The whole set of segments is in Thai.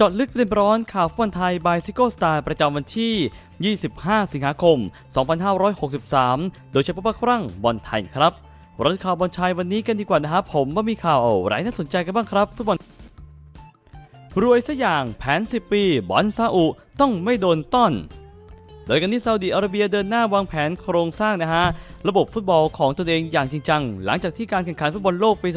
จาะลึกเระเด็นร้อนข่าวฟุตบอลไทยบายซิโก้สตาร์ประจำวันที่ 25 สิงหาคม 2563 โดยเฉพาะครั้งบอลไทยครับรับข่าวบอลชายวันนี้กันดีกว่านะครับผมว่ามีข่าวอะไรน่าสนใจกันบ้างครับฟุตบอลรวยซะอย่างแผน 10 ปี บอลซาอุต้องไม่โดนต้อน โดยกันที่ซาอุดิอาระเบียเดินหน้าวางแผนโครงสร้างนะฮะระบบฟุตบอลของตนเองอย่างจริงจัง หลังจากที่การแข่งขันฟุตบอลโลกปี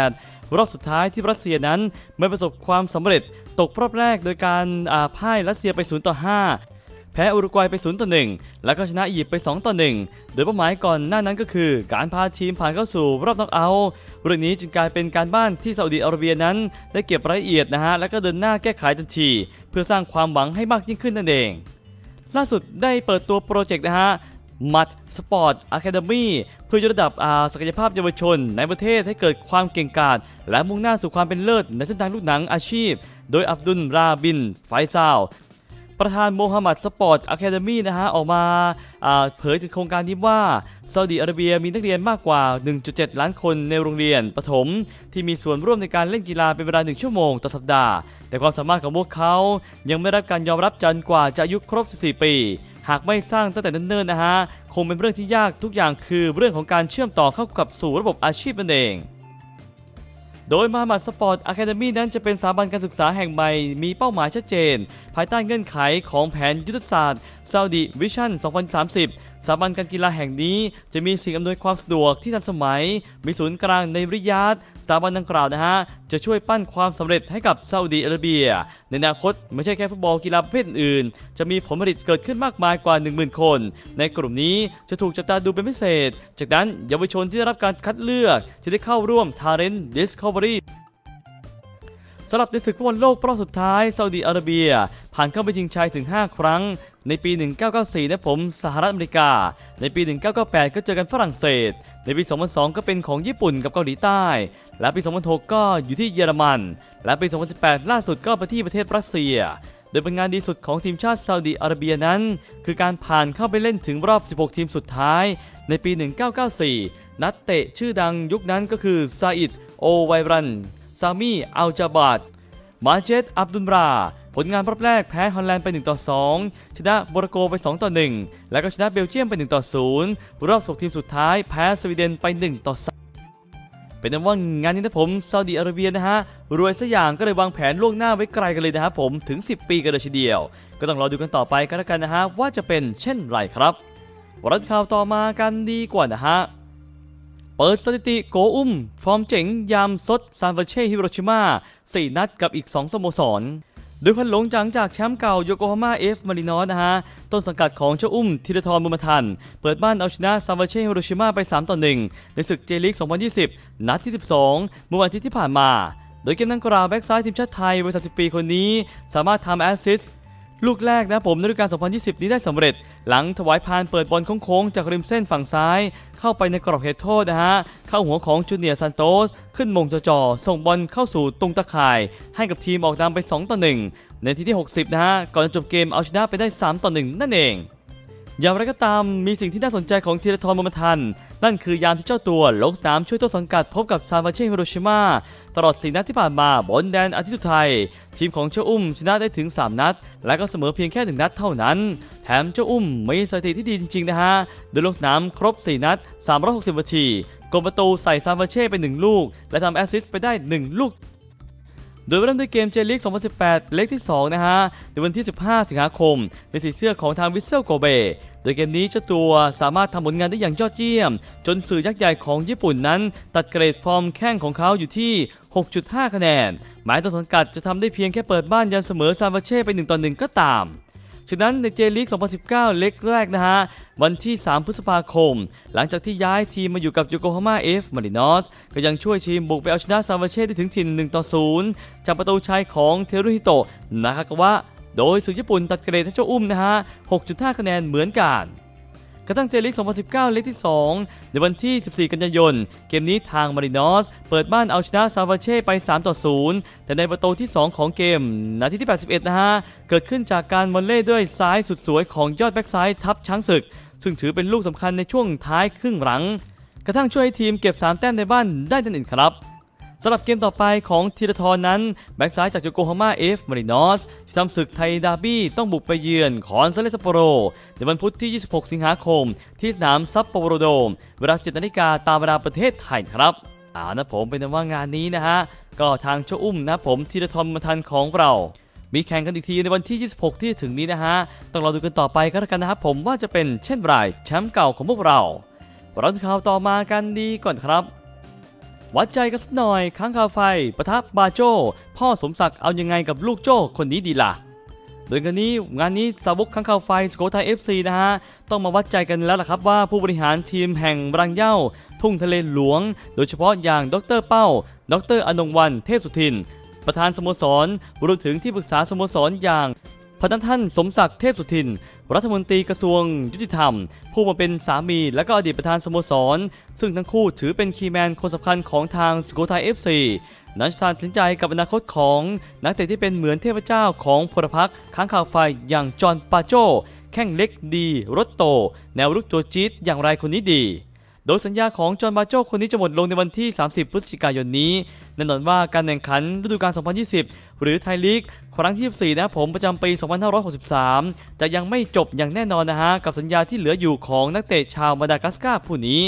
2018 รอบสุดท้ายที่รัสเซียนั้นไม่ประสบความสำเร็จตกรอบแรกโดยการอาพ่ายรัสเซียไป 0 ต่อ 5แพ้อุรุกวัยไป 0 ต่อ 1 แล้วก็ชนะอียิปต์ไป 2 ต่อ 1 โดยเป้าหมายก่อนหน้านั้นก็คือ การพาทีมผ่านเข้าสู่รอบน็อกเอาท์เรื่องนี้จึงกลายเป็นการบ้านที่ซาอุดิอาระเบียนั้น ได้เก็บรายละเอียดนะฮะ แล้วก็เดินหน้าแก้ไขทันที เพื่อสร้างความหวังให้มากยิ่งขึ้นนั่นเอง ล่าสุดได้เปิดตัวโปรเจกต์นะฮะมัดสปอร์ตอะคาเดมี่เพื่อยกระดับอาศักยภาพเยาวชน ในประเทศให้เกิดความเก่งกาจและมุ่งหน้าสู่ความเป็นเลิศในเส้นทางลูกหนังอาชีพ โดยอับดุลราบิน ไฟซาว ประธานโมฮัมหมัดสปอร์ตอะคาเดมี่นะฮะออกมาเผยถึงโครงการนี้ว่าซาอุดิอาระเบียมีนักเรียนมากกว่า 1.7 ล้านคนในโรงเรียนประถม ที่มีส่วนร่วมในการเล่นกีฬาเป็นเวลา 1 ชั่วโมงต่อสัปดาห์ แต่ความสามารถของพวกเขายังไม่ได้รับการยอมรับจนกว่าจะอายุครบ 14 ปีหากไม่สร้างตั้งแต่เนิ่นๆนะฮะ คงเป็นเรื่องที่ยากทุกอย่างคือเรื่องของการเชื่อมต่อเข้ากับสู่ระบบอาชีพนั่นเอง โดยมหามัดสปอร์ตอะคาเดมี่นั้นจะเป็นสถาบันการศึกษาแห่งใหม่ มีเป้าหมายชัดเจน ภายใต้เงื่อนไขของแผนยุทธศาสตร์ซาอุดิวิชั่น 2030 สถาบันการกีฬาแห่งนี้จะมีสิ่งอำนวยความสะดวกที่ทันสมัย มีศูนย์กลางในริยาดสถาบันดังกล่าวนะฮะจะช่วยปั้นความสำเร็จให้กับซาอุดิอาระเบีย ในอนาคตไม่ใช่แค่ฟุตบอลกีฬาประเภทอื่น จะมีผลผลิตเกิดขึ้นมากมายกว่า 10,000 คน ในกลุ่มนี้จะถูกจับตาดูเป็นพิเศษ จากนั้นเยาวชนที่ได้รับการคัดเลือก จะได้เข้าร่วม Talent Discovery สำหรับในศึกฟุตบอลโลกรอบสุดท้ายซาอุดิอาระเบีย ผ่านเข้าไปชิงชัยถึง 5 ครั้ง ในปี 1994 นะผมสหรัฐอเมริกา ในปี 1998 ก็เจอกันฝรั่งเศส ในปี 2002 ก็เป็นของญี่ปุ่นกับเกาหลีใต้ และปี 2006 ก็อยู่ที่เยอรมัน และปี 2018 ล่าสุดก็ไปที่ประเทศรัสเซีย โดยผลงานดีสุดของทีมชาติซาอุดิอาระเบียนั้น คือการผ่านเข้าไปเล่นถึงรอบ 16 ทีมสุดท้าย ในปี 1994 นักเตะชื่อดังยุคนั้นก็คือซาอิดโอไวรัน ซามีอัลจาบาดมาเจตอับดุลรา ผลงานรอบแรกแพ้ฮอลแลนด์ไป 1 ต่อ 2 ชนะโมร็อกโกไป 2 ต่อ 1 แล้วก็ชนะเบลเยียมไป 1 ต่อ 0 รอบ6ทีมสุดท้ายแพ้สวีเดนไป 1 ต่อ 3เป็นนั้นว่างานนี้นะผมซาอุดิอาระเบียนะฮะ รวยสัอย่างก็เลยวางแผนล่วงหน้าไว้ไกลกันเลยนะครับผมถึง 10 ปีกันเลยทีเดียว ก็ต้องรอดูกันต่อไปกันแล้วกันนะฮะ ว่าจะเป็นเช่นไรครับวันข่าวต่อมากันดีกว่านะฮะ เปิดสถิติโกอุ้ม ฟอร์มเจ๋งยามซดซานเฟเช่ฮิโรชิมา4นัดกับอีก 2 สโมสร โดยคันหลงจังจากแชมป์เก่าโยโกฮาม่าเอฟมารินอสนะฮะ ต้นสังกัดของเจ้าอุ้มธีรทรบุญมาทัน เปิดบ้านเอาชนะซานเฟเช่ฮิโรชิมาไป 3 ต่อ 1 ในศึกเจลิก 2020 นัดที่ 12 เมื่อวันอาทิตย์ที่ผ่านมา โดยเกมนั้นกราวแบ็กซ้ายทีมชาติไทยวัย30ปีคนนี้ สามารถทำแอสซิสต์ ลูกแรกนะผมในฤดูกาล 2020 นี้ได้สำเร็จ หลังถวายพานเปิดบอลโค้งๆ จากริมเส้นฝั่งซ้าย เข้าไปในกรอบเขตโทษนะฮะ เข้าหัวของจูเนียร์ซันโตส ขึ้นมงจ่อๆส่งบอลเข้าสู่ตรงตะข่าย ให้กับทีมออกนำไป 2 ต่อ 1 ในทีที่ 60 นะฮะ ก่อนจะจบเกมเอาชนะไปได้ 3 ต่อ 1 นั่นเอง อย่างไรก็ตามมีสิ่งที่น่าสนใจของธีรทรบุญมทัน นั่นคือยามที่เจ้าตัวลงสนามช่วยต้นสังกัดพบกับซานฟาเช่ฮิโรชิมาตลอด4นัดที่ผ่านมาบนแดนอาทิตย์อุทัยทีมของเจ้าอุ้มชนะได้ถึง 3 นัด และก็เสมอเพียงแค่ 1 นัดเท่านั้น แถมเจ้าอุ้มมีสถิติที่ดีจริงๆนะฮะโดยลงสนามครบ 4 นัด 360นาทีกลประตูใส่ซานฟาเช่ไป 1 ลูก และทำแอสซิสต์ไปได้ 1 ลูก โดยเริ่มด้วยเกมเจลิก 2018 เล็กที่ 2 นะฮะ ในวันที่ 15 สิงหาคม ในสีเสื้อของทางวิสเซลโกเบ โดยเกมนี้เจ้าตัวสามารถทำผลงานได้อย่างยอดเยี่ยม จนสื่อยักษ์ใหญ่ของญี่ปุ่นนั้น ตัดเกรดฟอร์มแข้งของเขาอยู่ที่ 6.5 คะแนน หมายต้นสังกัดจะทำได้เพียงแค่เปิดบ้านยันเสมอซานฟาเช่ไป1ต่อ1ก็ตาม ฉะนั้นในเจลีก 2019 เล็กแรกนะฮะ วันที่ 3 พฤษภาคม หลังจากที่ย้ายทีมมาอยู่กับโยโกฮาม่าเอฟมารินอสก็ยังช่วยทีมบุกไปเอาชนะซาวาเช่ได้ถึงถิ่น1ต่อ0จากประตูชัยของเทรุฮิโตะนากากาวะโดยสื่อญี่ปุ่นตัดเกรดให้เจ้าอุ้มนะฮะ 6.5 คะแนนเหมือนกัน กระทั่งเจลิก 2019 เล็กที่ 2 ในวันที่ 14 กันยายน เกมนี้ทางมารินอส เปิดบ้านเอาชนะซาวาเช่ไป 3 ต่อ 0 แต่ในประตูที่ 2 ของเกม นาทีที่ 81 นะฮะ เกิดขึ้นจากการวอลเล่ด้วยซ้ายสุดสวยของยอดแบ็กซ้ายทับช้างศึก ซึ่งถือเป็นลูกสำคัญในช่วงท้ายครึ่งหลัง กระทั่งช่วยให้ทีมเก็บ 3 แต้มในบ้านได้นั่นเองครับ สำหรับเกมต่อไปของธีรทรนั้น แบ็กซ้ายจากโยโกฮาม่าเอฟมารินอสที่ทำศึกไทยดาร์บี้ต้องบุกไปเยือนคอนซาเลสซัปโปโร ในวันพุธที่ 26 สิงหาคม ที่สนามซัปโปโรโดม เวลา7นาฬิกาตามเวลาประเทศไทยครับอ่านะผมเป็นว่างานนี้นะฮะ ก็ทางโชอุ้มนะผมธีรทรมาทันของเรา มีแข่งกันอีกทีในวันที่ 26 ที่ถึงนี้นะฮะ ต้องรอดูกันต่อไปก็แล้วกันนะครับผมว่าจะเป็นเช่นไรแชมป์เก่าของพวกเราเราดูข่าวต่อมากันดีก่อนครับ วัดใจกันสักหน่อยค้างคาไฟปะทะบาโจ พ่อสมศักดิ์เอายังไงกับลูกโจ้คนนี้ดีล่ะโดยงานนี้งานนี้สาวกค้างคาวไฟสโกไทย FC นะฮะ ต้องมาวัดใจกันแล้วล่ะครับว่าผู้บริหารทีมแห่งรังเย้าทุ่งทะเลหลวง โดยเฉพาะอย่างดรเป้า ดรอนงวันเทพสุทิน ประธานสโมสรรวมถึงที่ปรึกษาสโมสรอย่าง พนักท่านสมศักดิ์เทพสุทิน รัฐมนตรีกระทรวงยุติธรรม ผู้มาเป็นสามีและก็อดีตประธานสโมสร ซึ่งทั้งคู่ถือเป็นคีย์แมนคนสำคัญของทางสโกไทย FC นั้นตัดสินใจกับอนาคตของนักเตะที่เป็นเหมือนเทพเจ้าของพลพรรคค้างข่าวไฟอย่างจอห์นปาโจแข้งเล็กดีรถโต แนวรุกตัวจี๊ดอย่างไรคนนี้ดี โดยสัญญาของจอห์นบาโจคนนี้จะหมดลงในวันที่ 30 พฤศจิกายนนี้แน่นอนว่าการแข่งขันฤดูกาล 2020 หรือไทยลีกครั้งที่24นะผมประจำปี 2563 จะยังไม่จบอย่างแน่นอนนะฮะ กับสัญญาที่เหลืออยู่ของนักเตะชาวมาดากัสการ์ผู้นี้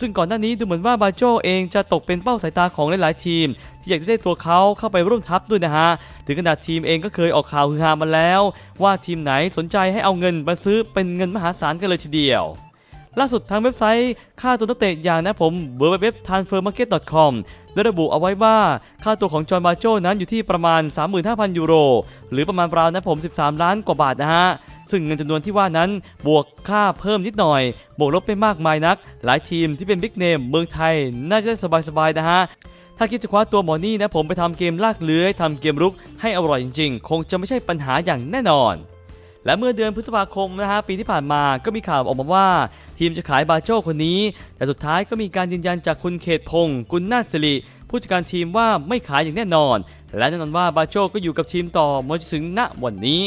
ซึ่งก่อนหน้านี้ดูเหมือนว่าบาโจเองจะตกเป็นเป้าสายตาของหลายๆทีม ที่อยากได้ตัวเขาเข้าไปร่วมทัพด้วยนะฮะ ถึงขนาดทีมเองก็เคยออกข่าวฮือฮามาแล้ว ว่าทีมไหนสนใจให้เอาเงินมาซื้อเป็นเงินมหาศาลกันเลยทีเดียว ล่าสุดทางเว็บไซต์ค่าตัวนักเตะอย่างนะผม www.transfermarket.com ได้ระบุเอาไว้ว่าค่าตัวของจอห์นบาโจนั้นอยู่ที่ประมาณ 35,000 ยูโร หรือประมาณราวนะผม 13 ล้านกว่าบาทนะฮะซึ่งเงินจำนวนที่ว่านั้นบวกค่าเพิ่มนิดหน่อย บวกลบไม่มากมายนัก หลายทีมที่เป็นบิ๊กเนมเมืองไทย น่าจะได้สบายๆนะฮะถ้าคิดจะคว้าตัวหมอนี่นะผมไปทำเกมลากเลื้อยทำเกมรุกให้อร่อยจริงๆ คงจะไม่ใช่ปัญหาอย่างแน่นอน และเมื่อเดือนพฤษภาคมนะฮะปีที่ผ่านมาก็มีข่าวออกมาว่า ทีมจะขายบาโจ้คนนี้ แต่สุดท้ายก็มีการยืนยันจากคุณเขตพงศ์กุลนาสิริผู้จัดการทีมว่าไม่ขายอย่างแน่นอน และแน่นอนว่าบาโจ้ก็อยู่กับทีมต่อมาจนถึงณวันนี้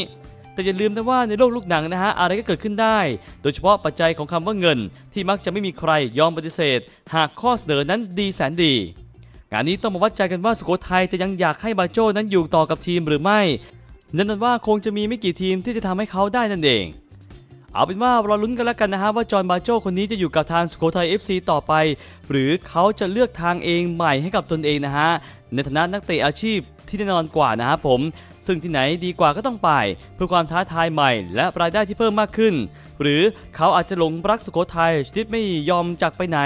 แต่อย่าลืมนะว่าในโลกลูกหนังนะฮะอะไรก็เกิดขึ้นได้ โดยเฉพาะปัจจัยของคำว่าเงิน ที่มักจะไม่มีใครยอมปฏิเสธ หากข้อเสนอนั้นดีแสนดี งานนี้ต้องมาวัดใจกันว่าสุโขทัยจะยังอยากให้บาโจ้นั้นอยู่ต่อกับทีมหรือไม่ นั่นนว่าคงจะมีไม่กี่ทีมที่จะทำให้เขาได้นั่นเอง เอาเป็นว่าเราลุ้นกันแล้วกันนะฮะว่าจอห์นบาโจคนนี้จะอยู่กับทางสุโขทัย FC ต่อไป หรือเขาจะเลือกทางเองใหม่ให้กับตนเองนะฮะในฐานะนักเตะอาชีพที่แน่นอนกว่านะครับผมซึ่งที่ไหนดีกว่าก็ต้องไป เพื่อความท้าทายใหม่ และรายได้ที่เพิ่มมากขึ้น หรือเขาอาจจะหลงรักสุโขทัยชนิดไม่ยอมจากไปไหน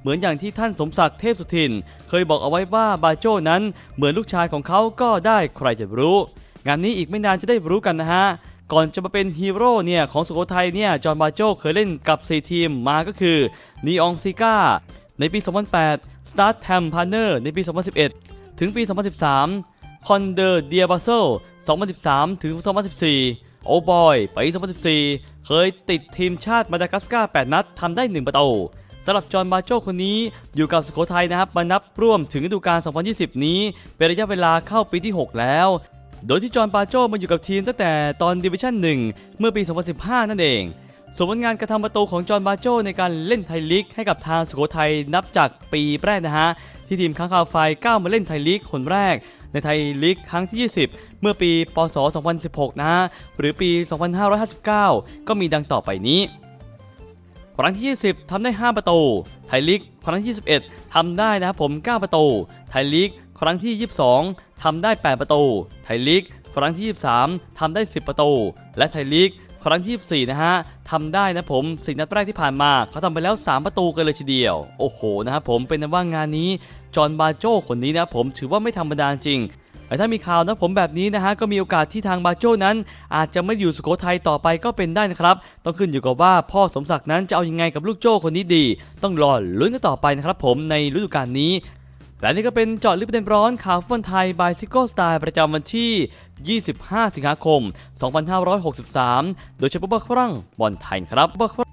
เหมือนอย่างที่ท่านสมศักดิ์เทพสุทิน เคยบอกเอาไว้ว่าบาโจนั้นเหมือนลูกชายของเขาก็ได้ใครจะรู้ งานนี้อีกไม่นานจะได้รู้กันนะฮะ ก่อนจะมาเป็นฮีโร่เนี่ยของสุโขทัยเนี่ยจอห์นบาโจเคยเล่นกับ 4 ทีมมาก็คือนีอองซิก้าในปี 2008 Start t a m p a n e r ในปี 2011 ถึงปี 2013 c o n d e r d i a b a s o 2013 ถึง 2014 โอ้บอยปี2014 เคยติดทีมชาติมาดากัสการ์ 8 นัดทำได้ 1 ประตูสำหรับจอห์นบาโจคนนี้อยู่กับสุโขทัยนะครับ มานับร่วมถึงฤดูกาล 2020 นี้ เป็นระยะเวลาเข้าปีที่ 6 แล้ว โดยที่จอห์นปาโจมาอยู่กับทีมตั้งแต่ตอนดิวิชั่น 1 เมื่อปี 2015 นั่นเองส่วนผลงานการทำประตูของจอห์นบาโจในการเล่นไทยลีกให้กับทางสุโขทัยนับจากปีแรกนะฮะ ที่ทีมค้างคาวไฟก้าวมาเล่นไทยลีกคนแรก ในไทยลีกครั้งที่ 20 เมื่อปีพศ2016 นะฮะ หรือปี 2559 ก็มีดังต่อไปนี้ ครั้งที่ 20ทำได้ 5 ประตู ไทยลีกครั้งที่ 21ทำได้นะครับผม 9 ประตู ไทยลีก ครั้งที่ 22ทำได้ 8 ประตู ไทยลีก ครั้งที่ 23ทำได้ 10 ประตู และไทยลีก ครั้งที่ 24 นะฮะทำได้นะผมสี่นัดแรกที่ผ่านมา เขาทำไปแล้ว 3 ประตูกันเลยทีเดียว โอ้โหนะครับผมเป็นนะว่างานนี้ จอห์นบาโจคนนี้นะผมถือว่าไม่ธรรมดาจริงแต่ถ้ามีข่าวนะผมแบบนี้นะฮะก็มีโอกาสที่ทางบาโจนั้น อาจจะไม่อยู่สุโขทัยต่อไปก็เป็นได้นะครับ ต้องขึ้นอยู่กับว่าพ่อสมศักดิ์นั้นจะเอายังไงกับลูกโจ้คนนี้ดี ต้องรอลุ้นกันต่อไปนะครับผมในฤดูกาลนี้ และนี่ก็เป็นเจาะลึกประเด็นร้อนข่าวฟุตบอลไทยบายซิโก้สไตล์ประจำวันที่ 25 สิงหาคม 2563 โดยเฉพาะบัคฟรังบอลไทยครับบัค